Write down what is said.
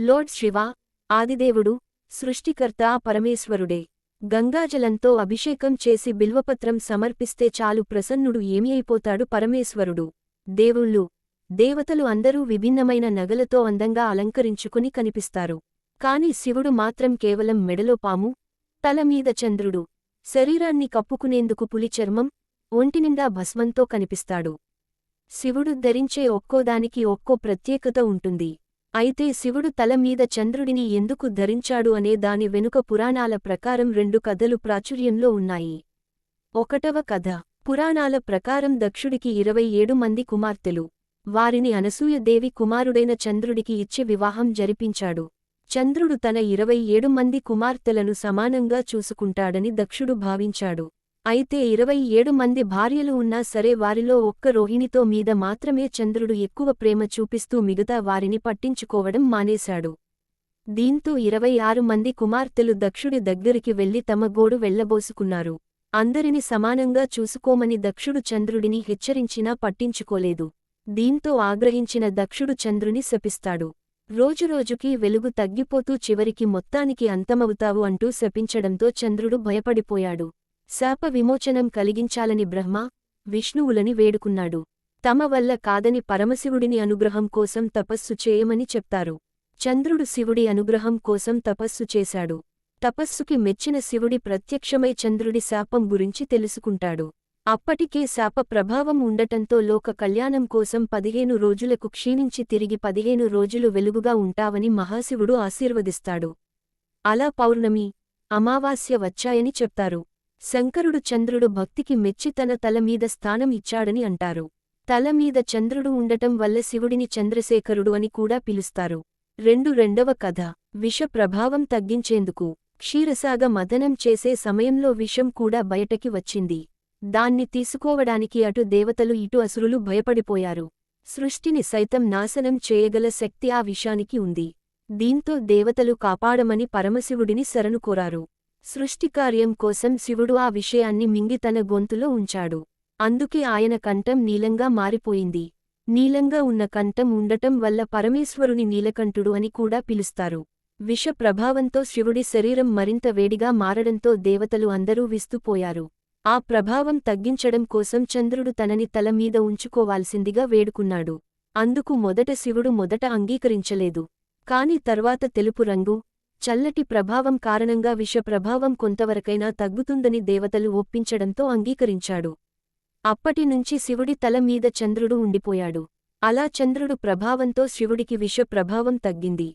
Load Shiva ఆదిదేవుడు సృష్టికర్త పరమేశ్వరుడే. గంగాజలంతో అభిషేకం చేసి బిల్వపత్రం సమర్పిస్తే చాలు ప్రసన్నుడు ఏమి అయిపోతాడు పరమేశ్వరుడు. దేవుళ్ళు దేవతలు అందరూ విభిన్నమైన నగలతో అందంగా అలంకరించుకుని కనిపిస్తారు. కాని శివుడు మాత్రం కేవలం మెడలో పాము తలమీద చంద్రుడు. శరీరాన్ని కప్పుకునేందుకు పులి చర్మం ఒంటినిండా భస్మంతో కనిపిస్తాడు. శివుడు ధరించే ఒక్కోదానికి ఒక్కో ప్రత్యేకత ఉంటుంది. అయితే శివుడు తల మీద చంద్రుడిని ఎందుకు ధరించాడు అనే దాని వెనుక పురాణాల ప్రకారం రెండు కథలు ప్రాచుర్యంలో ఉన్నాయి. ఒకటవ కథ. పురాణాల ప్రకారం దక్షుడికి ఇరవై ఏడు మంది కుమార్తెలు. వారిని అనసూయదేవి కుమారుడైన చంద్రుడికి ఇచ్చి వివాహం జరిపించాడు. చంద్రుడు తన ఇరవై ఏడు మంది కుమార్తెలను సమానంగా చూసుకుంటాడని దక్షుడు భావించాడు. అయితే ఇరవై ఏడు మంది భార్యలు ఉన్నా సరే వారిలో ఒక్క రోహిణితో మీద మాత్రమే చంద్రుడు ఎక్కువ ప్రేమ చూపిస్తూ మిగతా వారిని పట్టించుకోవడం మానేశాడు. దీంతో ఇరవై ఆరు మంది కుమార్తెలు దక్షుడి దగ్గరికి వెళ్ళి తమ గోడు వెళ్ళబోసుకున్నారు అందరిని సమానంగా చూసుకోమని దక్షుడు చంద్రుడిని హెచ్చరించినా పట్టించుకోలేదు. దీంతో ఆగ్రహించిన దక్షుడు చంద్రుని శపిస్తాడు. రోజురోజుకీ వెలుగు తగ్గిపోతూ చివరికి మొత్తానికి అంతమవుతావు అంటూ శపించడంతో చంద్రుడు భయపడిపోయాడు. శాప విమోచనం కలిగించాలని బ్రహ్మ విష్ణువులని వేడుకున్నాడు. తమ వల్ల కాదని పరమశివుడిని అనుగ్రహం కోసం తపస్సు చేయమని చెప్తారు. చంద్రుడు శివుడి అనుగ్రహం కోసం తపస్సు చేశాడు. తపస్సుకి మెచ్చిన శివుడి ప్రత్యక్షమై చంద్రుడి శాపం గురించి తెలుసుకుంటాడు. అప్పటికే శాప ప్రభావం ఉండటంతో లోక కళ్యాణం కోసం పదిహేను రోజులకు క్షీణించి తిరిగి పదిహేను రోజులు వెలుగుగా ఉంటావని మహాశివుడు ఆశీర్వదిస్తాడు. అలా పౌర్ణమి అమావాస్య వచ్చాయని చెప్తారు. శంకరుడు చంద్రుడు భక్తికి మెచ్చి తన తలమీద స్థానం ఇచ్చాడని అంటారు. తలమీద చంద్రుడు ఉండటం వల్ల శివుడిని చంద్రశేఖరుడు అని కూడా పిలుస్తారు. రెండు రెండవ కథ. విష ప్రభావం తగ్గించేందుకు. క్షీరసాగ మదనం చేసే సమయంలో విషం కూడా బయటకి వచ్చింది. దాన్ని తీసుకోవడానికి అటు దేవతలు ఇటు అసురులు భయపడిపోయారు. సృష్టిని సైతం నాశనం చేయగల శక్తి ఆ విషానికి ఉంది. దీంతో దేవతలు కాపాడమని పరమశివుడిని శరణుకోరారు. సృష్టికార్యం కోసం శివుడు ఆ విషయాన్ని మింగి తన గొంతులో ఉంచాడు. అందుకే ఆయన కంఠం నీలంగా మారిపోయింది. నీలంగా ఉన్న కంఠం ఉండటం వల్ల పరమేశ్వరుని నీలకంఠుడు అని కూడా పిలుస్తారు. విష ప్రభావంతో శివుడి శరీరం మరింత వేడిగా మారడంతో దేవతలు అందరూ విస్తుపోయారు. ఆ ప్రభావం తగ్గించడం కోసం చంద్రుడు తనని తల మీద ఉంచుకోవాల్సిందిగా వేడుకున్నాడు. అందుకు మొదట శివుడు మొదట అంగీకరించలేదు. కాని తర్వాత తెలుపు రంగు చల్లటి ప్రభావం కారణంగా విష ప్రభావం కొంతవరకైనా తగ్గుతుందని దేవతలు ఒప్పించడంతో అంగీకరించాడు. అప్పటినుంచి శివుడి తల మీద చంద్రుడు ఉండిపోయాడు. అలా చంద్రుడు ప్రభావంతో శివుడికి విష ప్రభావం తగ్గింది.